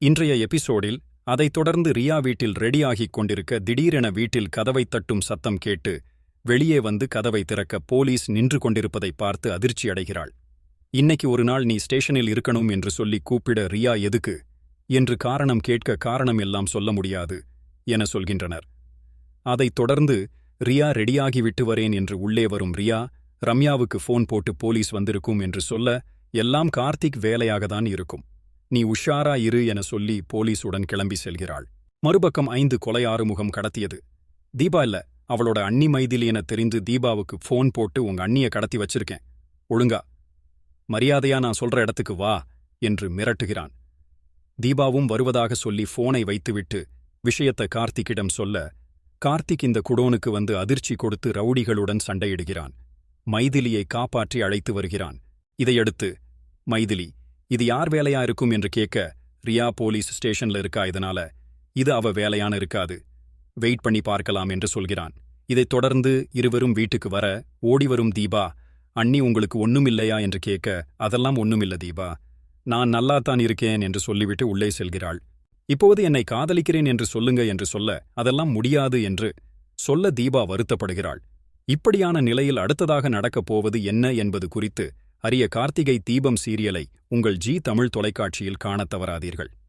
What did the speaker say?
இன்றைய எபிசோடில் அதைத் தொடர்ந்து ரியா வீட்டில் ரெடியாகிக் கொண்டிருக்க திடீரென வீட்டில் கதவைத் தட்டும் சத்தம் கேட்டு வெளியே வந்து கதவை திறக்க போலீஸ் நின்று கொண்டிருப்பதைப் பார்த்து அதிர்ச்சி அடைகிறாள். இன்னைக்கு ஒரு நாள் நீ ஸ்டேஷனில் இருக்கணும் என்று சொல்லி கூப்பிட ரியா எதுக்கு? என்று காரணம் கேட்க காரணம் எல்லாம் சொல்ல முடியாது என சொல்கின்றனர். அதைத் தொடர்ந்து ரியா ரெடியாகி விட்டு வரேன் என்று உள்ளே வரும் ரியா ரம்யாவுக்கு ஃபோன் போட்டு போலீஸ் வந்திருக்கும் என்று சொல்ல எல்லாம் கார்த்திக் வேலையாகத்தான் இருக்கும். நீ உஷாரா இரு என சொல்லி போலீசுடன் கிளம்பி செல்கிறாள். மறுபக்கம் ஐந்து கொலை ஆறுமுகம் கடத்தியது. தீபா இல்ல அவளோட அண்ணி மைதிலி என தெரிந்து தீபாவுக்கு ஃபோன் போட்டு உங்க அண்ணிய கடத்தி வச்சிருக்கேன். ஒழுங்கா. மரியாதையா நான் சொல்ற இடத்துக்கு வா என்று மிரட்டுகிறான். தீபாவும் வருவதாக சொல்லி போனை வைத்துவிட்டு விஷயத்த கார்த்திக்கிடம் சொல்ல கார்த்திக் இந்த குடோனுக்கு வந்து அதிர்ச்சி கொடுத்து ரவுடிகளுடன் சண்டையிடுகிறான். மைதிலியை காப்பாற்றி அழைத்து வருகிறான். இதையடுத்து மைதிலி இது யார் வேலையா இருக்கும் என்று கேட்க ரியா போலீஸ் ஸ்டேஷன்ல இருக்கா இதனால? இது அவ வேலையான இருக்காது. வெயிட் பண்ணி பார்க்கலாம் என்று சொல்கிறான். இதைத் தொடர்ந்து இருவரும் வீட்டுக்கு வர ஓடிவரும் தீபா அண்ணி உங்களுக்கு ஒண்ணுமில்லையா என்று கேட்க அதெல்லாம் ஒண்ணுமில்ல தீபா. நான் நல்லாத்தான் இருக்கேன் என்று சொல்லிவிட்டு உள்ளே செல்கிறாள். இப்போது என்னை காதலிக்கிறேன் என்று சொல்லுங்க என்று சொல்ல அதெல்லாம் முடியாது என்று சொல்ல தீபா வருத்தப்படுகிறாள். இப்படியான நிலையில் அடுத்ததாக நடக்கப் போவது என்ன என்பது குறித்து அரிய கார்த்திகை தீபம் சீரியலை உங்கள் ஜி தமிழ் தொலைக்காட்சியில் காணத் தவறாதீர்கள்.